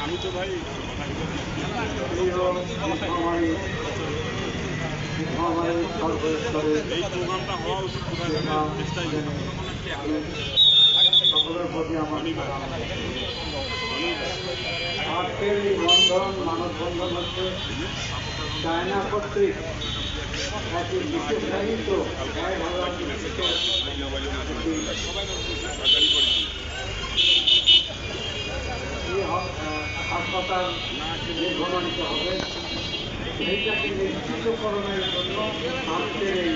আমি তো ভাই এই প্রোগ্রামটা হওয়া উচিত সকলের প্রতি আমার। আজকের এই বন্ধন মানববন্ধন হচ্ছে চায়না কর্তৃক একটি বিশেষ সাহিত্য হাসপাতাল নির্ভরণিত হবে সেইটাকে নিশ্চিতকরণের জন্য আজকের এই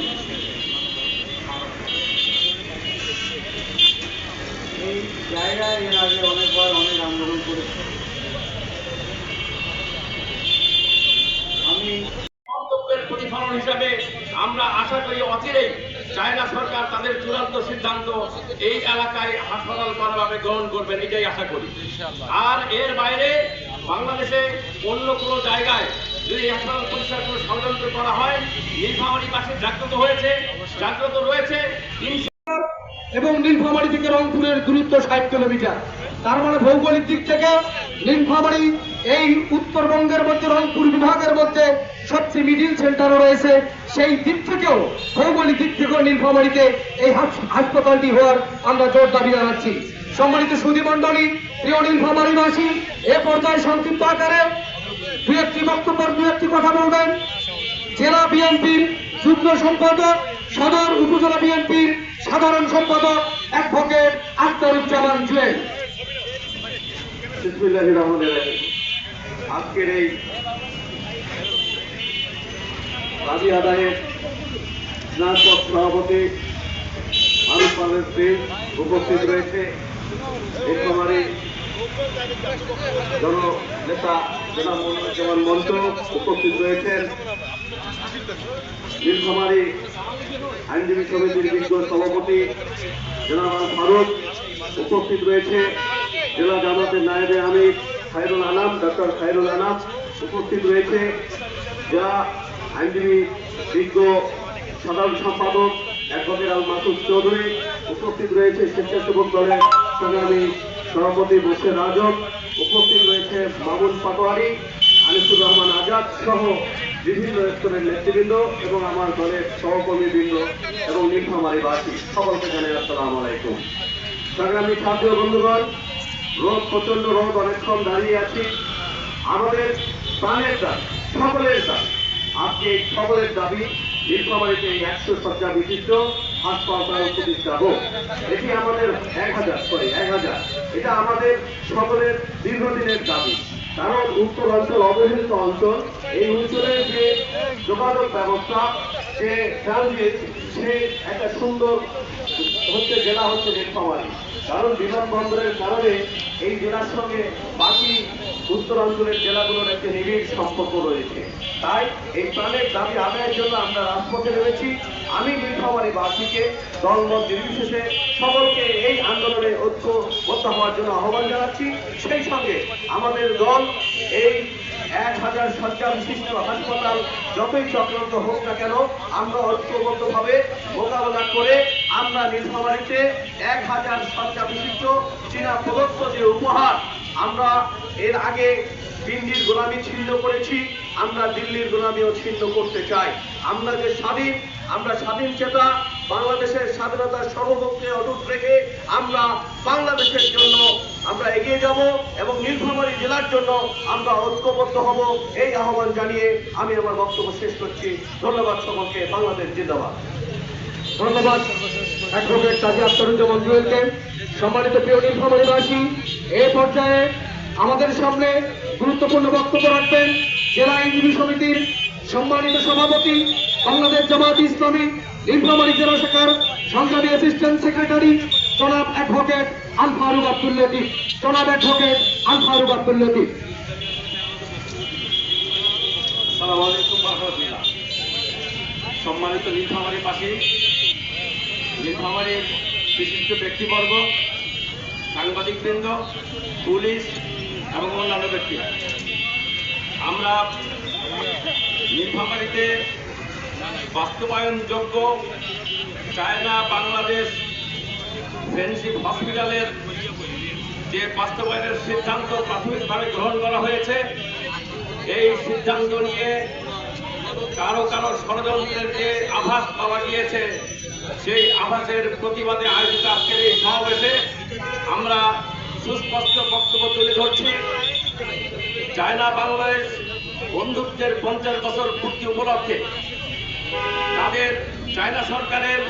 এই জায়গায় এর আগে অনেকবার অনেক আন্দোলন করেছে আমি মন্তব্যের প্রতিফলন হিসাবে আমরা আশা করি অচিরেই চায়না সরকার তাদের চূড়ান্ত সিদ্ধান্ত এই এলাকায় হাসপাতাল করাভাবে গ্রহণ করবেন, এটাই আশা করি। আর এর বাইরে বাংলাদেশে অন্য কোনো জায়গায় যদি হাসপাতাল পরিষ্কার কোনো ষড়যন্ত্র করা হয়, নীলফামারী পাশে জাগ্রত হয়েছে, জাগ্রত রয়েছে এবং নীলফামারী থেকে রংপুরের দূরত্ব ষাট কিলোমিটার। তার মানে ভৌগোলিক দিক থেকে নীলফামারী এই উত্তরবঙ্গের মধ্যে, রংপুর বিভাগের মধ্যে সবচেয়ে মিডিল সেন্টারও রয়েছে। সেই দিক থেকেও, ভৌগোলিক দিক থেকেও নীলফামারীতে এই হাসপাতালটি হওয়ার আমরা জোর দাবি জানাচ্ছি। সম্মানিত সুধী মণ্ডলী প্রিয় নীলফামারীবাসী, এ পর্যায়ে সংক্ষিপ্ত আকারে দু একটি বক্তব্য, দু একটি কথা বলবেন। জেলা বিএনপির যুগ্ম সম্পাদক, সদর উপজেলা বিএনপির সাধারণ সম্পাদক, অ্যাডভোকেট আখতারুজ্জামান জুয়েল। আজকের এই দাবি আদায়ের স্নাতক সভাপতি আরুফ পালের সিং উপস্থিত রয়েছে। নীলফামারী জননেতা জনাব মনিরুজ্জামান মন্ত উপস্থিত রয়েছেন। নীলফামারী আইনজীবী সমিতির বিজ্ঞ সভাপতি জনাব আল ফারুক উপস্থিত রয়েছে। জেলা জামাতের নায়েবে আমির খায়রুল আনাম, ডক্টর খায়রুল আনাম উপস্থিত রয়েছে। জেলা আইনজীবী বিজ্ঞ সাধারণ সম্পাদক অ্যাডভোকেট আল মাসুদ চৌধুরী উপস্থিত রয়েছে। স্বেচ্ছাসেবক দলের সংগ্রামী সভাপতি বসির রাজক উপস্থিত রয়েছে। মামুন পাটোয়ারি আনিসুর রহমান আজাদ সহ বিভিন্ন স্তরের নেতৃবৃন্দ এবং আমার দলের সহকর্মীবৃন্দ এবং নীলফামারীবাসী সকলকে জানাই আসসালামু আলাইকুম। সংগ্রামী ছাত্র বন্ধুগণ, রোদ প্রচণ্ড রোদ অনেকক্ষণ দাঁড়িয়ে আছি। আমাদের প্রাণের দাবি, সকলের দাবি। আজকে এই সকলের দাবি, নীলফামারীতে এই একশো শয্যা বিশিষ্ট হাসপাতাল প্রতিষ্ঠা হোক। এটি আমাদের এক হাজার, সরি, এক হাজার। এটা আমাদের সকলের দীর্ঘদিনের দাবি। কারণ উত্তর অঞ্চল অবহেলিত অঞ্চল, এই অঞ্চলের যে যোগাযোগ ব্যবস্থা, যে ট্রানজিট সে একটা সুন্দর হচ্ছে জেলা হচ্ছে নীলফামারী কারণ বিমানবন্দরের কারণে এই জেলার সঙ্গে বাকি উত্তরাঞ্চলের জেলাগুলোর একটি নিবিড় সম্পর্ক রয়েছে। তাই এই প্রাণের দাবি আদায়ের জন্য আমরা রাজপথে রয়েছি। আমি নীলফামারী বাসীকে, দলমত নির্বিশেষে সকলকে এই আন্দোলনে ঐক্যবদ্ধ হওয়ার জন্য আহ্বান জানাচ্ছি। সেই সঙ্গে আমাদের দল এই এক হাজার শয্যা বিশিষ্ট হাসপাতাল যতই চক্রান্ত হোক না কেন, আমরা ঐক্যবদ্ধভাবে মোকাবেলা করে আমরা নীলফামারীতে এক হাজার শয্যা বিশিষ্ট চীনা প্রদত্ত যে উপহার আমরা এর আগে দিল্লির গোলামি ছিন্ন করেছি, আমরা দিল্লির গোলামিও ছিন্ন করতে চাই। আমরা যে স্বাধীন, আমরা স্বাধীন চেতা, বাংলাদেশের স্বাধীনতার সর্বপক্ষে অটুট রেখে আমরা বাংলাদেশের জন্য আমরা এগিয়ে যাব এবং নীলফামারী জেলার জন্য আমরা ঐক্যবদ্ধ হব। এই আহ্বান জানিয়ে আমি আমার বক্তব্য শেষ করছি। ধন্যবাদ সকলকে। বাংলাদেশ জিন্দাবাদ। ধন্যবাদ অ্যাডভোকেট কাজী আখতারুজ্জামান জুয়েলকে। সম্মানিত প্রিয় নীলফামারীবাসী এই পর্যায়ে আমাদের সামনে গুরুত্বপূর্ণ বক্তব্য রাখবেন জেলা আইনজীবী সমিতির সম্মানিত সভাপতি বাংলাদেশ জামাত ইসলামী, নীলফামারী জেলা শাখার সংগ্রামী অ্যাসিস্ট্যান্ট সেক্রেটারি জনাব অ্যাডভোকেট আল ফারুক আব্দুল লতিফ। জনাব অ্যাডভোকেট আল ফারুক আব্দুল লতিফ। সম্মানিত নীলফামারী পাশে নীলফামারীর বিশিষ্ট ব্যক্তিবর্গ সাংবাদিক সাংবাদিকবৃন্দ, পুলিশ এবং অন্যান্য ব্যক্তিরা। আমরা নীলফামারীতে বাস্তবায়নযোগ্য চায়না বাংলাদেশ ফ্রেন্ডশিপ হসপিটালের যে বাস্তবায়নের সিদ্ধান্ত প্রাথমিকভাবে গ্রহণ করা হয়েছে, এই সিদ্ধান্ত নিয়ে কারও কারও ষড়যন্ত্রের যে আভাস পাওয়া গিয়েছে। সেই আভাসের প্রতিবাদে আয়োজিত আজকের এই সমাবেশে আমরা সুস্পষ্ট বক্তব্য তুলে ধরছি। চায়না বাংলাদেশ বন্ধুত্বের পঞ্চাশ বছর পূর্তি উপলক্ষে তাদের চায়না সরকারের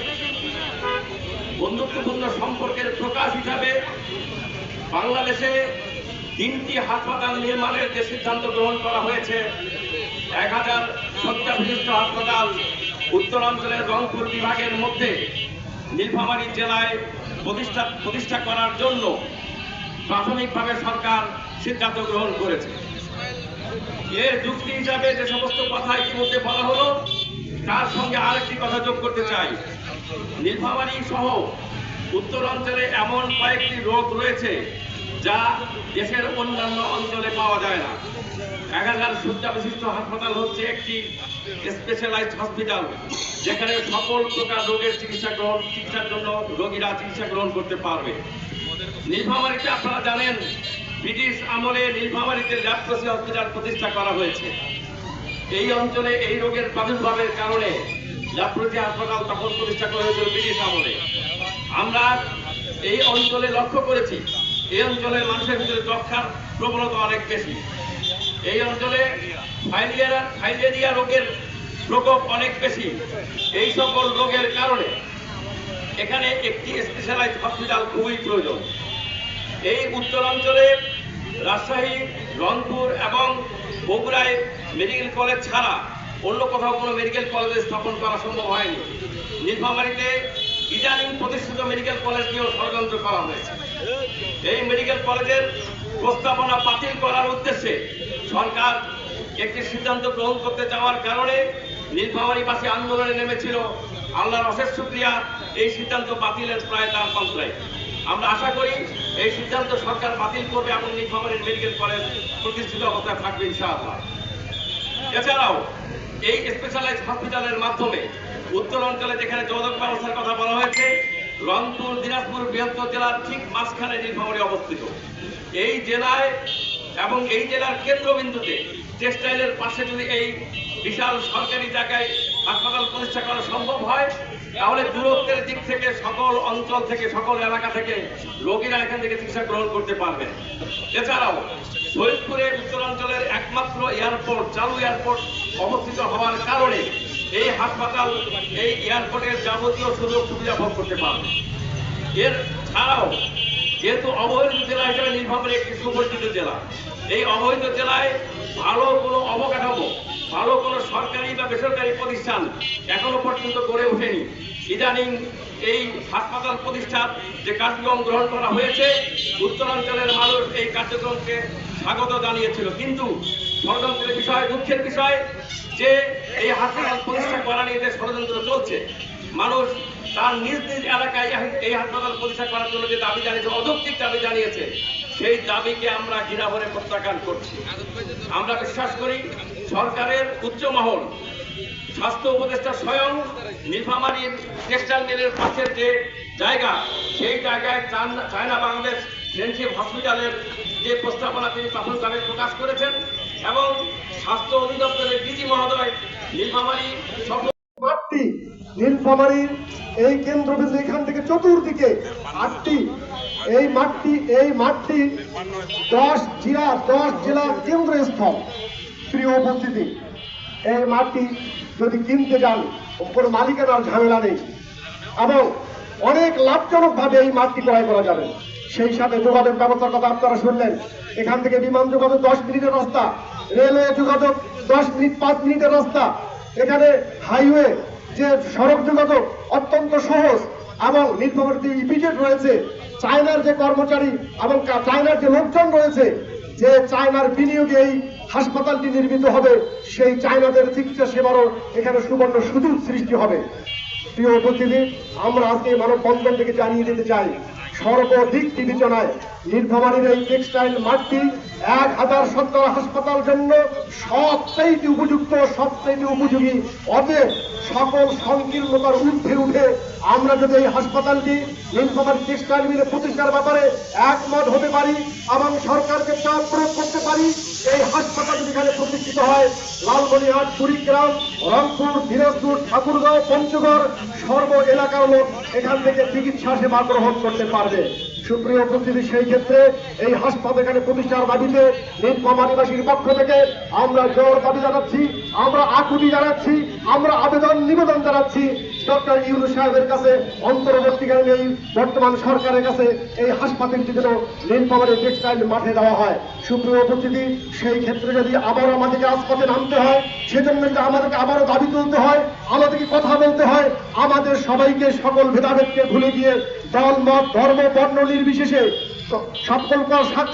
বন্ধুত্বপূর্ণ সম্পর্কের প্রকাশ হিসাবে বাংলাদেশে তিনটি হাসপাতাল নির্মাণের যে সিদ্ধান্ত গ্রহণ করা হয়েছে, এক হাজার শয্যা বিশিষ্ট হাসপাতাল উত্তরাঞ্চলের রংপুর বিভাগের মধ্যে নীলফামারী জেলায় প্রতিষ্ঠা প্রতিষ্ঠা করার জন্য প্রাথমিকভাবে সরকার সিদ্ধান্ত গ্রহণ করেছে। এর যুক্তি হিসাবে যে সমস্ত কথা ইতিমধ্যে বলা হলো, তার সঙ্গে আরেকটি কথা যোগ করতে চাই। নীলফামারী সহ উত্তরাঞ্চলে এমন কয়েকটি রোগ রয়েছে যা দেশের অন্যান্য অঞ্চলে পাওয়া যায় না। এক হাজার শয্যা বিশিষ্ট হাসপাতাল হচ্ছে একটি স্পেশালাইজড হসপিটাল যেখানে সকল প্রকার রোগের চিকিৎসা গ্রহণ চিকিৎসার জন্য রোগীরা চিকিৎসা গ্রহণ করতে পারবে। নীলফামারীতে আপনারা জানেন, ব্রিটিশ আমলে নীলফামারীতে ল্যাপ্রসি হসপিটাল প্রতিষ্ঠা করা হয়েছে। এই অঞ্চলে এই রোগের প্রাদুর্ভাবের কারণে ল্যাপ্রসি হাসপাতাল তখন প্রতিষ্ঠা করা হয়েছিল ব্রিটিশ আমলে। আমরা এই অঞ্চলে লক্ষ্য করেছি, এই অঞ্চলের মানুষের ভিতরে যক্ষার প্রবণতা অনেক বেশি। এই অঞ্চলে ফাইলিয়ারা ফাইলেরিয়া রোগের প্রকোপ অনেক বেশি। এই সকল রোগের কারণে এখানে একটি স্পেশালাইজড হসপিটাল খুবই প্রয়োজন। এই উত্তরাঞ্চলে রাজশাহী, রংপুর এবং বগুড়ায় মেডিকেল কলেজ ছাড়া অন্য কোথাও কোনো মেডিকেল কলেজ স্থাপন করা সম্ভব হয়নি। নীলফামারীতে ইদানিং প্রতিষ্ঠিত মেডিকেল কলেজ ষড়যন্ত্র করা হয়েছে। এই মেডিকেল কলেজের প্রস্তাবনা বাতিল করার উদ্দেশ্যে সরকার একটি সিদ্ধান্ত গ্রহণ করতে যাওয়ার কারণে নীলফামারীবাসী আন্দোলনে নেমেছিল। আল্লাহর অশেষ শুক্রিয়া। এই সিদ্ধান্ত বাতিলের প্রায় তার পন্থায় আমরা আশা করি এই সিদ্ধান্ত সরকার বাতিল করবে এবং নীলফামারীর মেডিকেল কলেজ প্রতিষ্ঠিত অবস্থায় থাকবে, ইনশাআল্লাহ। এছাড়াও, এই স্পেশালাইজ হসপিটালের মাধ্যমে উত্তরাঞ্চলে যেখানে যোগাযোগ ব্যবস্থার কথা বলা হয়েছে, রংপুর, দিনাজপুর বৃহত্তর জেলার ঠিক মাঝখানে নীলফামারী অবস্থিত। এই জেলায় এবং এই জেলার কেন্দ্রবিন্দুতে টেক্সটাইলের পাশে যদি এই বিশাল সরকারি জায়গায় হাসপাতাল প্রতিষ্ঠা করা সম্ভব হয়, তাহলে দূরত্বের দিক থেকে সকল অঞ্চল থেকে, সকল এলাকা থেকে রোগীরা এখান থেকে চিকিৎসা গ্রহণ করতে পারবে। এছাড়াও ফরিদপুরে উত্তরাঞ্চলের একমাত্র এয়ারপোর্ট, চালু এয়ারপোর্ট অবস্থিত হওয়ার কারণে এই হাসপাতাল, এই এয়ারপোর্টের যাবতীয় সুযোগ সুবিধা ভোগ করতে পারবে। এর ছাড়াও যেহেতু অবহেলিত জেলা হিসেবে নীলফামারী একটি সুপরিচিত জেলা, এই অবহেলিত জেলায় ভালো কোনো অবকাঠামো ভালো কোনো সরকারি বা বেসরকারি প্রতিষ্ঠান এখনও পর্যন্ত গড়ে ওঠেনি। ইদানিং এই হাসপাতাল প্রতিষ্ঠার যে কার্যক্রম গ্রহণ করা হয়েছে, উত্তরাঞ্চলের মানুষ এই কার্যক্রমকে স্বাগত জানিয়েছিল। কিন্তু ষড়যন্ত্রের বিষয়, দুঃখের বিষয়, যে এই হাসপাতাল প্রতিষ্ঠা করা নিয়ে যে ষড়যন্ত্র চলছে। মানুষ তার নিজ নিজ এলাকায় এই- হাসপাতাল প্রতিষ্ঠা করার জন্য যে দাবি জানিয়েছে, অযৌক্তিক দাবি জানিয়েছে, সেই দাবিকে আমরা ঘৃণাভরে প্রত্যাখ্যান করছি। আমরা বিশ্বাস করি সরকারের উচ্চ মহল, স্বাস্থ্য উপদেষ্টা স্বয়ং নীলফামারীর টেক্সটাইল মিলের পাশের যে জায়গা, সেই জায়গায় চায়না বাংলাদেশ ফ্রেন্ডশিপ হসপিটালের যে প্রস্তাবনা তিনি প্রাথমিকভাবে প্রকাশ করেছেন এবং স্বাস্থ্য অধিদপ্তরের ডিজি মহোদয় নীলফামারী মাঠটি নীলফামারীর এই কেন্দ্রবিন্দু এখান থেকে চতুর্দিকে আটটি। এই মাঠটি এই মাঠটি দশ জেলা দশ জেলার কেন্দ্রস্থল। প্রিয় উপস্থিতি, এই মাঠটি যদি কিনতে যান, কোনো মালিকানার ঝামেলা নেই। এবং অনেক লাভজনকভাবে এই মাঠটি ক্রয় করা যাবে। সেই সাথে যোগাযোগ ব্যবস্থার কথা আপনারা শুনলেন। এখান থেকে বিমান যোগাযোগ দশ মিনিটের রাস্তা, রেলওয়ে যোগাযোগ দশ মিনিট, পাঁচ মিনিটের রাস্তা। এখানে হাইওয়ে, যে সড়ক যোগাযোগ অত্যন্ত সহজ এবং নীলফামারীতে ইপিজেড রয়েছে। চায়নার যে কর্মচারী এবং চায়নার যে লোকজন রয়েছে, যে চায়নার বিনিয়োগে এই হাসপাতালটি নির্মিত হবে, সেই চায়নাদের চিকিৎসা সেবারও এখানে সুবর্ণ সুযোগ সৃষ্টি হবে। প্রিয় উপস্থিতি, আমরা আজকে মানববন্ধন থেকে জানিয়ে দিতে চাই, সর্বদিক বিবেচনায় নীলফামারীর এই টেক্সটাইল মাঠটি এক হাজার সত্তর হাসপাতাল জন্য সবচাইতে উপযুক্ত সবচাইতে উপযোগী। অতএব সকল সংকীর্ণতার ঊর্ধ্বে উঠে আমরা যদি এই হাসপাতালটি নীলফামারী টেক্সটাইল মিলে প্রতিষ্ঠার ব্যাপারে একমত হতে পারি এবং সরকারকে চাপ প্রয়োগ করতে পারি, এই হাসপাতাল যেখানে প্রতিষ্ঠিত হয়, লালমনিরহাট, কুড়িগ্রাম, রংপুর, দিনাজপুর, ঠাকুরগাঁও, পঞ্চগড়, সর্ব এলাকার লোক এখান থেকে চিকিৎসা সেবা গ্রহণ করতে পারবে। সুপ্রিয় উপস্থিতি সেই ক্ষেত্রে এই হাসপাতাল এখানে প্রতিষ্ঠার দাবিতে নীলফামারীবাসীর পক্ষ থেকে আমরা জোর দাবি জানাচ্ছি, আমরা আকুতি জানাচ্ছি, আমরা আবেদন নিবেদন জানাচ্ছি। ডক্টর ইউনু সাহেবের কাছে অন্তর্বর্তীকালীন এই বর্তমান সরকারের কাছে এই হাসপাতালটি যেন নীলফামারী টেক্সটাইল মাঠে দেওয়া হয়। সুপ্রিয় উপস্থিতি, সেই ক্ষেত্রে যদি আবারও আমাদেরকে রাজপথে নামতে হয়, সেজন্য যদি আমাদেরকে আবারও দাবি তুলতে হয়, আমাদেরকে কথা বলতে হয়, আমাদের সবাইকে সকল ভেদাভেদকে ভুলে গিয়ে দল, মত, ধর্ম, বর্ণ নির্বিশেষে সকল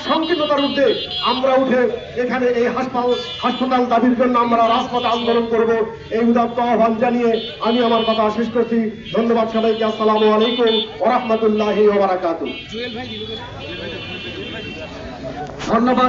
সংকীর্ণতার মধ্যে আমরা উঠে এখানে এই হাসপাতাল হাসপাতাল দাবির জন্য আমরা রাজপথে আন্দোলন করব। এই উদাত্ত আহ্বান জানিয়ে আমি আমার কথা শেষ করছি। ধন্যবাদ সবাইকে। আসসালামু আলাইকুম ওরহমতুল্লাহি ওবারাকাতু ধন্যবাদ।